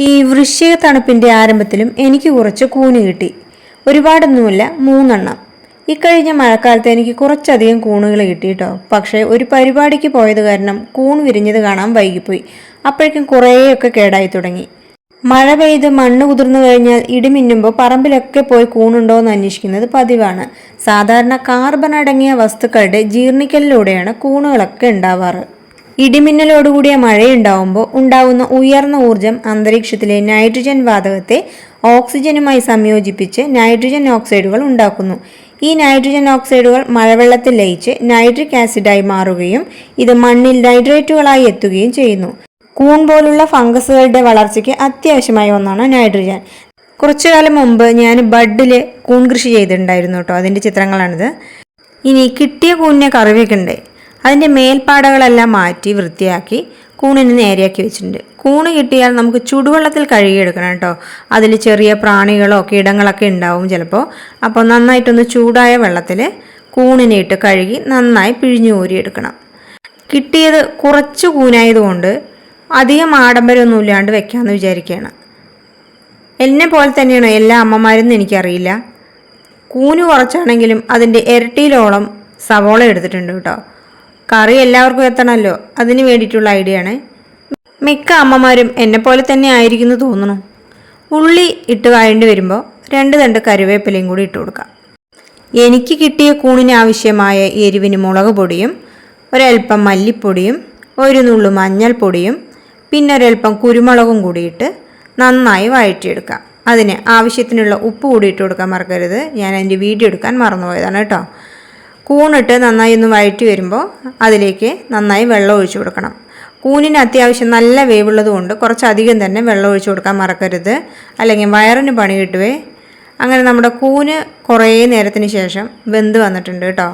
ഈ വൃശ്ചിക തണുപ്പിന്റെ ആരംഭത്തിലും എനിക്ക് കുറച്ച് കൂന് കിട്ടി. ഒരുപാടൊന്നുമില്ല മൂന്നെണ്ണം. ഇക്കഴിഞ്ഞ മഴക്കാലത്ത് എനിക്ക് കുറച്ചധികം കൂണുകൾ കിട്ടിയിട്ടോ. പക്ഷേ ഒരു പരിപാടിക്ക് പോയത് കാരണം കൂൺ വിരിഞ്ഞത് കാണാൻ വൈകിപ്പോയി. അപ്പോഴേക്കും കുറേയൊക്കെ കേടായി തുടങ്ങി. മഴ പെയ്ത് മണ്ണ് കുതിർന്നു കഴിഞ്ഞാൽ ഇടിമിന്നുമ്പോൾ പറമ്പിലൊക്കെ പോയി കൂണുണ്ടോ എന്ന് അന്വേഷിക്കുന്നത് പതിവാണ്. സാധാരണ കാർബൺ അടങ്ങിയ വസ്തുക്കളുടെ ജീർണിക്കലിലൂടെയാണ് കൂണുകളൊക്കെ ഉണ്ടാവാറ്. ഇടിമിന്നലോടുകൂടിയ മഴയുണ്ടാവുമ്പോൾ ഉണ്ടാവുന്ന ഉയർന്ന ഊർജം അന്തരീക്ഷത്തിലെ നൈട്രജൻ വാതകത്തെ ഓക്സിജനുമായി സംയോജിപ്പിച്ച് നൈട്രജൻ ഓക്സൈഡുകൾ ഉണ്ടാക്കുന്നു. ഈ നൈട്രജൻ ഓക്സൈഡുകൾ മഴവെള്ളത്തിൽ ലയിച്ച് നൈട്രിക് ആസിഡായി മാറുകയും ഇത് മണ്ണിൽ നൈട്രേറ്റുകളായി എത്തുകയും ചെയ്യുന്നു. കൂൺ പോലുള്ള ഫംഗസുകളുടെ വളർച്ചയ്ക്ക് അത്യാവശ്യമായ ഒന്നാണ് നൈട്രജൻ. കുറച്ചു കാലം മുമ്പ് ഞാൻ ബഡിൽ കൂൺ കൃഷി ചെയ്തിട്ടുണ്ടായിരുന്നു കേട്ടോ. അതിന്റെ ചിത്രങ്ങളാണിത്. ഇനി കിട്ടിയ കൂണിനെ കറി വെക്കണ്ടേ അതിന്റെ മേൽപ്പാടകളെല്ലാം മാറ്റി വൃത്തിയാക്കി കൂണിന് നേരെയാക്കി വെച്ചിട്ടുണ്ട്. കൂണ് കിട്ടിയാൽ നമുക്ക് ചുടുവെള്ളത്തിൽ കഴുകിയെടുക്കണം കേട്ടോ. അതിൽ ചെറിയ പ്രാണികളോ കീടങ്ങളൊക്കെ ഉണ്ടാവും ചിലപ്പോൾ അപ്പോൾ നന്നായിട്ടൊന്ന് ചൂടായ വെള്ളത്തിൽ കൂണിനെ ഇട്ട് കഴുകി നന്നായി പിഴിഞ്ഞു ഊരിയെടുക്കണം. കിട്ടിയത് കുറച്ച് കൂനായതുകൊണ്ട് അധികം ആഡംബരമൊന്നും ഇല്ലാണ്ട് വെക്കാമെന്ന് വിചാരിക്കുകയാണ്. എന്നെ പോലെ തന്നെയാണ് എല്ലാ അമ്മമാരെന്ന് എനിക്കറിയില്ല. കൂന് കുറച്ചാണെങ്കിലും അതിന്റെ ഇരട്ടിയിലോളം സവോള എടുത്തിട്ടുണ്ട് കേട്ടോ. കറി എല്ലാവർക്കും എത്തണമല്ലോ. അതിന് വേണ്ടിയിട്ടുള്ള ഐഡിയ ആണ് മിക്ക അമ്മമാരും എന്നെ പോലെ തന്നെ ആയിരിക്കുന്നു തോന്നുന്നു. ഉള്ളി ഇട്ട് വഴണ്ടി വരുമ്പോൾ രണ്ട് തണ്ട് കരുവേപ്പിലയും കൂടി ഇട്ട് കൊടുക്കാം. എനിക്ക് കിട്ടിയ കൂണിന് ആവശ്യമായ എരിവിന് മുളക് പൊടിയും ഒരൽപ്പം മല്ലിപ്പൊടിയും ഒരു നുള്ളു മഞ്ഞൾപ്പൊടിയും പിന്നെ ഒരൽപ്പം കുരുമുളകും കൂടിയിട്ട് നന്നായി വഴറ്റിയെടുക്കാം. അതിന് ആവശ്യത്തിനുള്ള ഉപ്പ് കൂടി ഇട്ട് കൊടുക്കാൻ മറക്കരുത്. ഞാൻ അതിന്റെ വീഡിയോ എടുക്കാൻ മറന്നുപോയതാണ് കേട്ടോ. കൂണിട്ട് നന്നായി ഒന്ന് വഴറ്റി വരുമ്പോൾ അതിലേക്ക് നന്നായി വെള്ളം ഒഴിച്ചു കൊടുക്കണം. കൂനിന് അത്യാവശ്യം നല്ല വേവുള്ളത് കൊണ്ട് കുറച്ചധികം തന്നെ വെള്ളം ഒഴിച്ചു കൊടുക്കാൻ മറക്കരുത്. അല്ലെങ്കിൽ വയറിന് പണി കിട്ടുവേ. അങ്ങനെ നമ്മുടെ കൂന് കുറേ നേരത്തിന് ശേഷം വെന്ത് വന്നിട്ടുണ്ട് കേട്ടോ.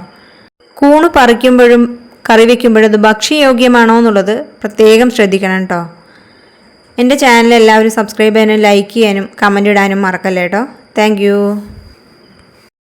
കൂണ് പറിക്കുമ്പോഴും കറി വയ്ക്കുമ്പോഴും അത് ഭക്ഷ്യയോഗ്യമാണോ എന്നുള്ളത് പ്രത്യേകം ശ്രദ്ധിക്കണം കേട്ടോ. എന്റെ ചാനൽ എല്ലാവരും സബ്സ്ക്രൈബ് ചെയ്യാനും ലൈക്ക് ചെയ്യാനും കമന്റ് ഇടാനും മറക്കല്ലേ കേട്ടോ. താങ്ക്